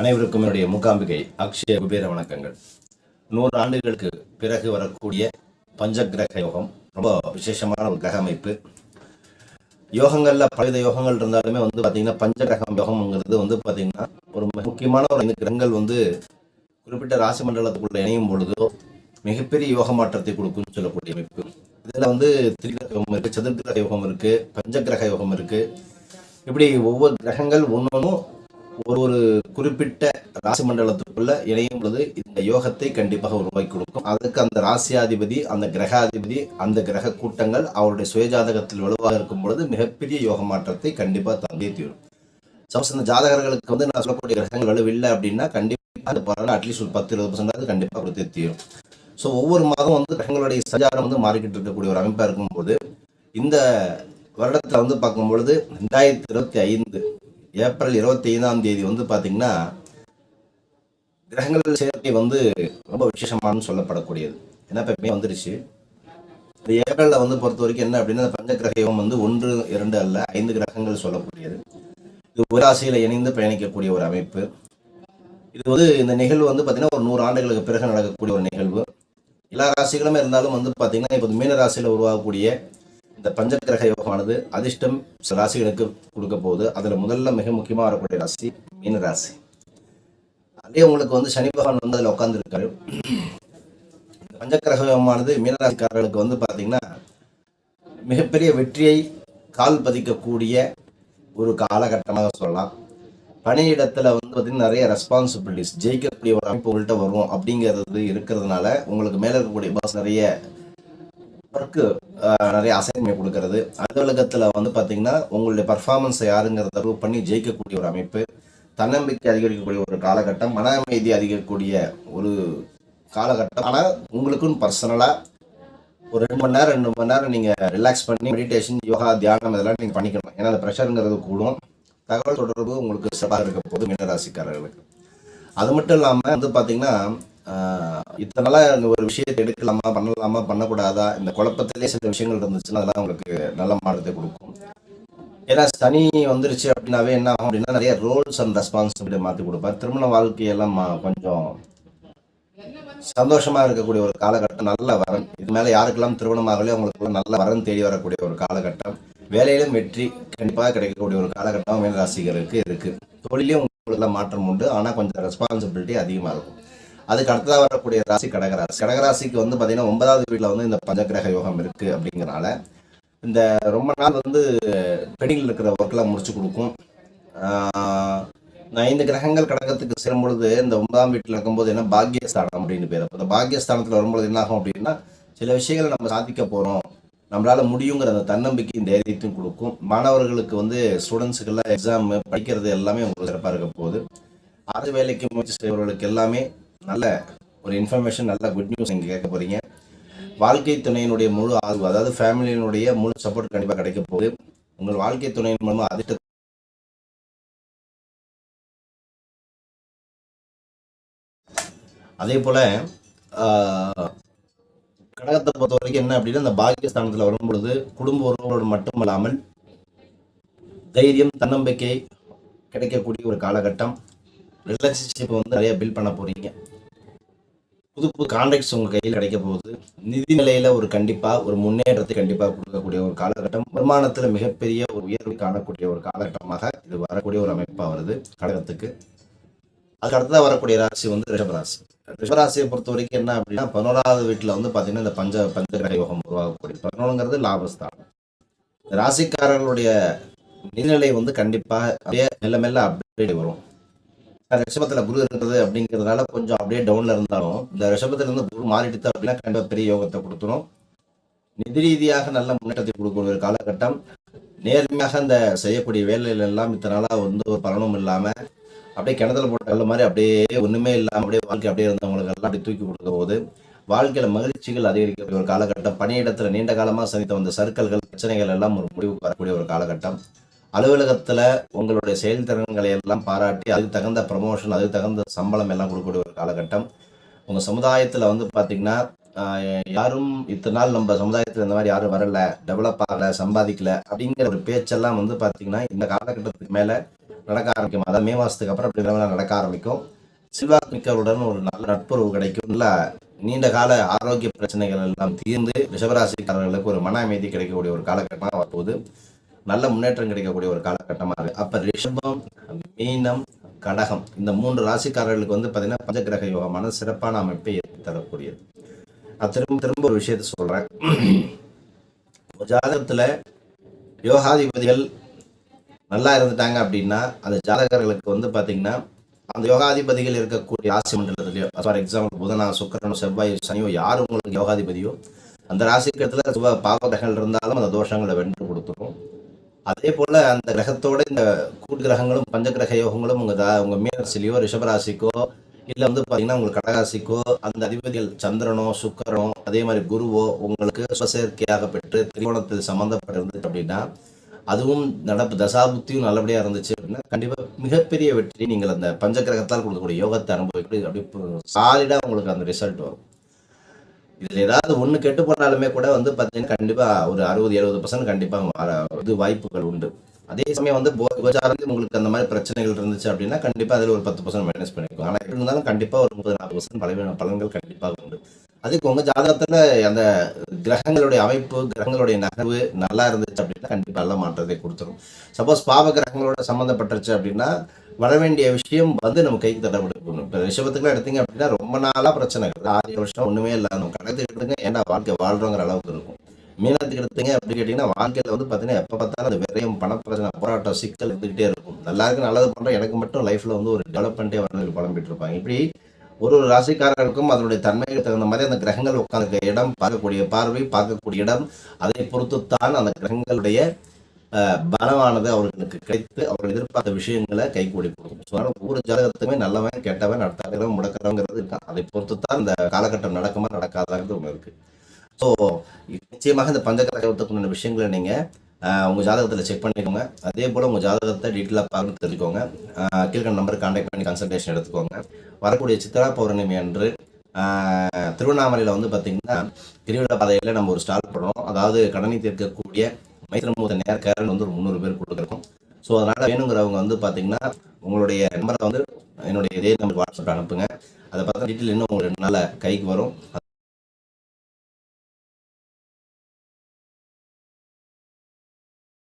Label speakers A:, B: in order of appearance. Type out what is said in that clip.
A: அனைவருக்கும் என்னுடைய மூகாம்பிகை அக்ஷய குபேர வணக்கங்கள். நூறு ஆண்டுகளுக்கு பிறகு வரக்கூடிய பஞ்சகிரக யோகம் ரொம்ப விசேஷமான ஒரு கிரக அமைப்பு. யோகங்கள்ல பலவித யோகங்கள் இருந்தாலுமே வந்து பார்த்தீங்கன்னா பஞ்சகிரகம் யோகம்ங்கிறது வந்து பார்த்தீங்கன்னா ஒரு முக்கியமான ஒரு ஐந்து கிரகங்கள் வந்து குறிப்பிட்ட ராசி மண்டலத்துக்குள்ள இணையும் பொழுதோ மிகப்பெரிய யோக மாற்றத்தை கொடுக்கும்னு சொல்லக்கூடிய அமைப்பு. இதில் வந்து திரிகிரக யோகம் இருக்கு சதுர்கிரக யோகம் இருக்கு பஞ்சகிரக யோகம் இருக்கு. இப்படி ஒவ்வொரு கிரகங்கள் ஒன்னொன்னும் ஒரு ஒரு குறிப்பிட்ட ராசி மண்டலத்துக்குள்ள இணையும் பொழுது இந்த யோகத்தை கண்டிப்பாக உருவாக்கி கொடுக்கும். அதுக்கு அந்த ராசியாதிபதி அந்த கிரகாதிபதி அந்த கிரக கூட்டங்கள் அவருடைய சுயஜாதகத்தில் வலுவாக இருக்கும் பொழுது மிகப்பெரிய யோக மாற்றத்தை கண்டிப்பாக தந்தே தீரும். சப்போஸ் இந்த ஜாதகர்களுக்கு வந்து நான் சொல்லக்கூடிய கிரகங்கள் வலுவில்லை அப்படின்னா கண்டிப்பாக அந்த பலன் அட்லீஸ்ட் ஒரு பத்து இருபது பர்சன்டாவது கண்டிப்பாக கொடுத்தே தீரும். ஸோ ஒவ்வொரு மாதம் வந்து கிரகங்களுடைய சஞ்சாரம் வந்து மாறிக்கிட்டு இருக்கக்கூடிய ஒரு அமைப்பாக இருக்கும்போது இந்த வருடத்தில் வந்து பார்க்கும் பொழுது ரெண்டாயிரத்தி இருபத்தி ஐந்து ஏப்ரல் இருபத்தி ஐந்தாம் தேதி வந்து பார்த்தீங்கன்னா கிரகங்கள் சேர்க்கை வந்து ரொம்ப விசேஷமானு சொல்லப்படக்கூடியது. ஏன்னா இப்போ மே வந்துருச்சு. இந்த ஏப்ரலில் வந்து பொறுத்த வரைக்கும் என்ன அப்படின்னா பஞ்ச பஞ்சகிரக யோகம் வந்து ஒன்று இரண்டு அல்ல ஐந்து கிரகங்கள் சொல்லக்கூடியது. இது ஒரு ராசியில் இணைந்து பயணிக்கக்கூடிய ஒரு அமைப்பு. இது வந்து இந்த நிகழ்வு வந்து பார்த்தீங்கன்னா ஒரு நூறு ஆண்டுகளுக்கு பிறகு நடக்கக்கூடிய ஒரு நிகழ்வு. எல்லா ராசிகளுமே இருந்தாலும் வந்து பார்த்தீங்கன்னா இப்போ மீன ராசியில் உருவாகக்கூடிய இந்த பஞ்சகிரக யோகமானது அதிர்ஷ்டம் சில ராசிகளுக்கு கொடுக்க போகுது. அதில் முதல்ல மிக முக்கியமாக வரக்கூடிய ராசி மீன ராசி. அதே உங்களுக்கு வந்து சனி பகவான் வந்து அதில் உட்காந்துருக்காரு பஞ்சகிரக யோகமானது மீனராசிக்காரர்களுக்கு வந்து பார்த்தீங்கன்னா மிகப்பெரிய வெற்றியை கால் பதிக்கக்கூடிய ஒரு காலகட்டமாக சொல்லலாம். பணியிடத்தில் வந்து பார்த்தீங்கன்னா நிறைய ரெஸ்பான்சிபிலிட்டிஸ் ஜெயிக்கக்கூடிய ஒரு அமைப்பு உங்கள்கிட்ட வரும் அப்படிங்கிறது இருக்கிறதுனால உங்களுக்கு மேலே இருக்கக்கூடிய பாஸ் நிறைய ஒர்க்கு நிறைய அசைன்மெண்ட் கொடுக்கறது. அலுவலகத்தில் வந்து பார்த்தீங்கன்னா உங்களுடைய பர்ஃபார்மன்ஸை யாருங்கிறத ப்ரூவ் பண்ணி ஜெயிக்கக்கூடிய ஒரு அமைப்பு தன்னம்பிக்கை அதிகரிக்கக்கூடிய ஒரு காலகட்டம் மன அமைதி அதிகரிக்கக்கூடிய ஒரு காலகட்டம். ஆனால் உங்களுக்குன்னு பர்சனலாக ஒரு ரெண்டு மணி நேரம் ரெண்டு மணி நேரம் நீங்கள் ரிலாக்ஸ் பண்ணி மெடிடேஷன் யோகா தியானம் இதெல்லாம் நீங்கள் பண்ணிக்கணும். ஏன்னா அந்த ப்ரெஷருங்கிறது கூடும். தகவல் தொடர்பு உங்களுக்கு சிறப்பாக இருக்க போது மீனராசிக்காரர்களுக்கு. அது மட்டும் இல்லாமல் வந்து பார்த்தீங்கன்னா ஆஹ், இத்தனை நாளா ஒரு விஷயத்தை எடுக்கலாமா பண்ணலாமா பண்ணக்கூடாதா? இந்த குழப்பத்திலே சில விஷயங்கள் இருந்துச்சுன்னா அதெல்லாம் உங்களுக்கு நல்ல மாற்றத்தை கொடுக்கும். ஏன்னா சனி வந்துருச்சு அப்படின்னாவே என்ன ஆகும் அப்படின்னா நிறைய ரோல்ஸ் அண்ட் ரெஸ்பான்சிபிலிட்டி மாற்றி கொடுப்பார். திருமண வாழ்க்கையெல்லாம் கொஞ்சம் சந்தோஷமா இருக்கக்கூடிய ஒரு காலகட்டம் நல்ல வரன். இது மேல யாருக்கெல்லாம் திருமணமாகலையோ அவங்களுக்கு நல்ல வரன் தேடி வரக்கூடிய ஒரு காலகட்டம். வேலையிலும் வெற்றி கண்டிப்பாக கிடைக்கக்கூடிய ஒரு காலகட்டம் மீனராசிகளுக்கு இருக்கு. தொழிலையும் உங்களுக்கு மாற்றம் உண்டு. ஆனா கொஞ்சம் ரெஸ்பான்சிபிலிட்டி அதிகமாக இருக்கும். அதுக்கு அடுத்ததாக வரக்கூடிய ராசி கடகராசி கடகராசிக்கு வந்து பார்த்தீங்கன்னா ஒன்பதாவது வீட்டில் வந்து இந்த பஞ்சகிரக யோகம் இருக்குது அப்படிங்கிறனால இந்த ரொம்ப நாள் வந்து பெண்டிங்கில் இருக்கிற ஒர்க்கெல்லாம் முடிச்சு கொடுக்கும். இந்த ஐந்து கிரகங்கள் கடகத்துக்கு சேரும் பொழுது இந்த ஒன்பதாம் வீட்டில் இருக்கும்போது என்ன பாக்கியஸ்தானம் அப்படின்னு பேர். அப்போ இந்த பாக்கியஸ்தானத்தில் வரும்பொழுது என்ன ஆகும் அப்படின்னா சில விஷயங்களை நம்ம சாதிக்க போகிறோம் நம்மளால் முடியுங்கிற அந்த தன்னம்பிக்கையும் தைரியத்தையும் கொடுக்கும். மாணவர்களுக்கு வந்து ஸ்டூடெண்ட்ஸுக்கெல்லாம் எக்ஸாம் படிக்கிறது எல்லாமே உங்களுக்கு சிறப்பாக இருக்க போகுது. அரசு வேலைக்கு முயற்சி செய்பவர்களுக்கு எல்லாமே நல்ல ஒரு இன்ஃபர்மேஷன் நல்ல குட் நியூஸ் நீங்கள் கேட்க போறீங்க. வாழ்க்கை துணையினுடைய முழு ஆதரவு அதாவது ஃபேமிலியினுடைய முழு சப்போர்ட் கண்டிப்பாக கிடைக்க போகுது. உங்கள் வாழ்க்கை துணையின் மூலமாக அதிர்ஷ்ட அதே போல ஆஹ், கடகத்தை பொறுத்த வரைக்கும் என்ன அப்படின்னா இந்த பாக்கியஸ்தானத்தில் வரும் பொழுது குடும்ப உறவுகளோடு மட்டுமல்லாமல் தைரியம் தன்னம்பிக்கை கிடைக்கக்கூடிய ஒரு காலகட்டம். ரிலேஷன்ஷிப் வந்து நிறைய பில்ட் பண்ண போறீங்க. புது புது கான்ட்ராக்ட்ஸ் உங்கள் கையில் கிடைக்க போகுது நிதி நிலையில் ஒரு கண்டிப்பாக ஒரு முன்னேற்றத்தை கண்டிப்பாக கொடுக்கக்கூடிய ஒரு காலகட்டம் வருமானத்தில் மிகப்பெரிய ஒரு உயர்வை காணக்கூடிய ஒரு காலகட்டமாக இது வரக்கூடிய ஒரு அமைப்பாக வருது கடகத்துக்கு. அதுக்கு அடுத்ததாக வரக்கூடிய ராசி வந்து ரிஷபராசி. ரிஷபராசியை பொறுத்த வரைக்கும் என்ன அப்படின்னா பதினோராவது வீட்டில் வந்து பார்த்தீங்கன்னா இந்த பஞ்ச பஞ்சகிரக யோகம் உருவாகக்கூடிய பதினொன்றுங்கிறது லாபஸ்தானம். ராசிக்காரர்களுடைய நிதிநிலை வந்து கண்டிப்பாக அப்படியே மெல்ல மெல்ல அப்டேட் வரும். ரிஷபத்தில் குரு இருக்கிறது அப்படிங்கிறதுனால கொஞ்சம் அப்படியே டவுன்ல இருந்தாலும் இந்த ரிஷபத்துல இருந்து குரு மாறிடுது அப்படின்னா கண்டிப்பாக பெரிய யோகத்தை கொடுத்துரும். நிதி ரீதியாக நல்ல முன்னேற்றத்தை கொடுக்கக்கூடிய ஒரு காலகட்டம். நேர்மையாக இந்த செய்யக்கூடிய வேலைகள் எல்லாம் இத்தனை வந்து ஒரு பலனும் இல்லாம அப்படியே கிணத்துல போட்ட கல்ல மாதிரி அப்படியே ஒண்ணுமே இல்லாம அப்படியே வாழ்க்கை அப்படியே இருந்தவங்களுக்கு எல்லாம் அப்படி தூக்கி கொடுக்க போது வாழ்க்கையில மகிழ்ச்சிகள் அதிகரிக்கக்கூடிய ஒரு காலகட்டம். பணியிடத்துல நீண்ட காலமா சந்தித்த வந்த சர்க்கல்கள் பிரச்சனைகள் எல்லாம் ஒரு முடிவுக்கு வரக்கூடிய ஒரு காலகட்டம். அலுவலகத்தில் உங்களுடைய செயல்திறன்களை எல்லாம் பாராட்டி அதுக்கு தகுந்த ப்ரமோஷன் அதுக்கு தகுந்த சம்பளம் எல்லாம் கொடுக்கக்கூடிய ஒரு காலகட்டம். உங்கள் சமுதாயத்தில் வந்து பார்த்திங்கன்னா யாரும் இத்தனை நாள் நம்ம சமுதாயத்தில் இந்த மாதிரி யாரும் வரலை டெவலப் ஆகலை சம்பாதிக்கலை அப்படிங்கிற ஒரு பேச்செல்லாம் வந்து பார்த்திங்கன்னா இந்த காலகட்டத்துக்கு மேலே நடக்க ஆரம்பிக்கும். அதாவது மே மாதத்துக்கு அப்புறம் அப்படி நிலவரம் நடக்க ஆரம்பிக்கும். செல்வாக்கு ஒரு நல்ல நட்புறவு கிடைக்கும். இல்லை நீண்ட கால ஆரோக்கிய பிரச்சனைகள் எல்லாம் தீர்ந்து ரிஷபராசிக்காரர்களுக்கு ஒரு மன அமைதி கிடைக்கக்கூடிய ஒரு காலகட்டமாக வரப்போகுது. நல்ல முன்னேற்றம் கிடைக்கக்கூடிய ஒரு காலகட்டமாக இருக்கு. அப்போ ரிஷபம் மீனம் கடகம் இந்த மூன்று ராசிக்காரர்களுக்கு வந்து பார்த்தீங்கன்னா பஞ்சகிரக யோகமான சிறப்பான அமைப்பை தரக்கூடியது. நான் திரும்ப திரும்ப ஒரு விஷயத்த சொல்கிறேன் ஜாதகத்தில் யோகாதிபதிகள் நல்லா இருந்துட்டாங்க அப்படின்னா அந்த ஜாதகர்களுக்கு வந்து பார்த்தீங்கன்னா அந்த யோகாதிபதிகள் இருக்கக்கூடிய ராசி மண்டலத்திலையோ ஃபார் எக்ஸாம்பிள் புதனா சுக்கரனோ செவ்வாய் சனியோ யார் உங்களுக்கு யோகாதிபதியோ அந்த ராசிக்கத்தில் சுப பாவ இருந்தாலும் அந்த தோஷங்களை வென்று அதே போல அந்த கிரகத்தோட இந்த கூட்டு கிரகங்களும் பஞ்ச கிரக யோகங்களும் உங்க தா உங்க மீனராசிலையோ ரிஷபராசிக்கோ இல்லை வந்து பார்த்தீங்கன்னா உங்களுக்கு கடகாசிக்கோ அந்த அதிபதிகள் சந்திரனோ சுக்கரனோ அதே மாதிரி குருவோ உங்களுக்கு சுவசேர்க்கையாக பெற்று திரிகோணத்தில் சம்மந்தப்பட்டிருந்துச்சு அப்படின்னா அதுவும் நடப்பு தசாபுத்தியும் நல்லபடியாக இருந்துச்சு அப்படின்னா கண்டிப்பாக மிகப்பெரிய வெற்றி நீங்கள் அந்த பஞ்சகிரகத்தால் கொடுக்கக்கூடிய யோகத்தை அனுபவிக்கிறது அப்படி சாலிடாக உங்களுக்கு அந்த ரிசல்ட் வரும். இதில் ஏதாவது ஒன்று கெட்டு போனாலுமே கூட வந்து பார்த்தீங்கன்னா கண்டிப்பாக ஒரு அறுபது எழுபது பர்சன்ட் கண்டிப்பாக இது வாய்ப்புகள் உண்டு. அதே சமயம் வந்து போ- கோச்சாரத்தில் உங்களுக்கு அந்த மாதிரி பிரச்சனைகள் இருந்துச்சு அப்படின்னா கண்டிப்பாக அதில் ஒரு பத்து பர்சன்ட் மைனஸ் பண்ணிக்கும் ஆனால் எப்படி இருந்தாலும் கண்டிப்பாக ஒரு முப்பது நாற்பது பர்சன்ட் பலவீன பலன்கள் கண்டிப்பாக உண்டு. அதுக்கு உங்கள் ஜாதகத்தில் அந்த கிரகங்களுடைய அமைப்பு கிரகங்களுடைய நகர்வு நல்லா இருந்துச்சு அப்படின்னா கண்டிப்பாக நல்ல மாற்றத்தை கொடுத்துரும். சப்போஸ் பாவ கிரகங்களோட சம்மந்தப்பட்டுருச்சு அப்படின்னா வர வேண்டிய விஷயம் வந்து நம்ம கைக்கு தடப்பட்டு இப்போ ரிஷபத்துக்குலாம் எடுத்தீங்க அப்படின்னா ரொம்ப நாளாக பிரச்சனை. ஆறு வருஷம் ஒன்றுமே இல்லாத கடத்துக்கு எடுத்துங்க. ஏன்னா வாழ்க்கை வாழ்கிறோங்கிற அளவுக்கு இருக்கும். மீனத்துக்கு எடுத்தீங்க அப்படி கேட்டிங்கன்னா வாழ்க்கையில் வந்து பார்த்தீங்கன்னா எப்போ பார்த்தாலும் அந்த விரையும் பணப்பிரச்சனை போராட்டம் சிக்கல் இருந்துகிட்டே இருக்கும். எல்லாருக்கும் நல்லது பண்ணுறோம் எனக்கு மட்டும் லைஃப்பில் வந்து ஒரு டெவலப்மெண்ட்டே வரணும் புலம்பிட்டு இருப்பாங்க இப்படி ஒரு ஒரு ராசிக்காரர்களுக்கும் அதனுடைய தன்மைக்கு தகுந்த மாதிரி அந்த கிரகங்கள் உட்காந்துருக்க இடம் பார்க்கக்கூடிய பார்வை பார்க்கக்கூடிய இடம் அதை பொறுத்து தான் அந்த கிரகங்களுடைய பலமானது அவர்களுக்கு கிடைத்து அவர்கள் எதிர்பார்த்த விஷயங்களை கைகூடி கொடுக்கும். ஸோ அதனால் ஒவ்வொரு ஜாதகத்துக்குமே நல்லவன் கெட்டவன் நடத்துகிறவன் முடக்கிறவங்கிறது இருக்கான். அதை பொறுத்து தான் இந்த காலகட்டம் நடக்குமா நடக்காதாங்கிறது ஒன்று இருக்கு. ஸோ நிச்சயமாக இந்த பஞ்சகிரகத்துக்குள்ள விஷயங்களை நீங்கள் உங்கள் ஜாதகத்தில் செக் பண்ணிக்கோங்க. அதே போல் உங்கள் ஜாதகத்தை டீட்டெயிலாக பார்த்து தெரிஞ்சுக்கோங்க. கீழ்கண்ட நம்பர் கான்டாக்ட் பண்ணி கன்சல்டேஷன் எடுத்துக்கோங்க. வரக்கூடிய சித்திரா பௌர்ணமி அன்று திருவண்ணாமலையில் வந்து பார்த்திங்கன்னா திருவிழா பாதையில் நம்ம ஒரு ஸ்டால் பண்ணுறோம் அதாவது கடனை தீர்க்கக்கூடிய மைத்திரமூத்த நேர்காரன் வந்து ஒரு முந்நூறு பேர் கொடுத்துருக்கோம். ஸோ அதனால் வேணுங்கிறவங்க வந்து பார்த்தீங்கன்னா உங்களுடைய நம்பரை வந்து என்னுடைய இதே நம்பர் வாட்ஸ்அப் அனுப்புங்க. அதை பார்த்தா டீட்டெயில் இன்னும் உங்களுக்கு ரெண்டு நாளில் கைக்கு வரும்.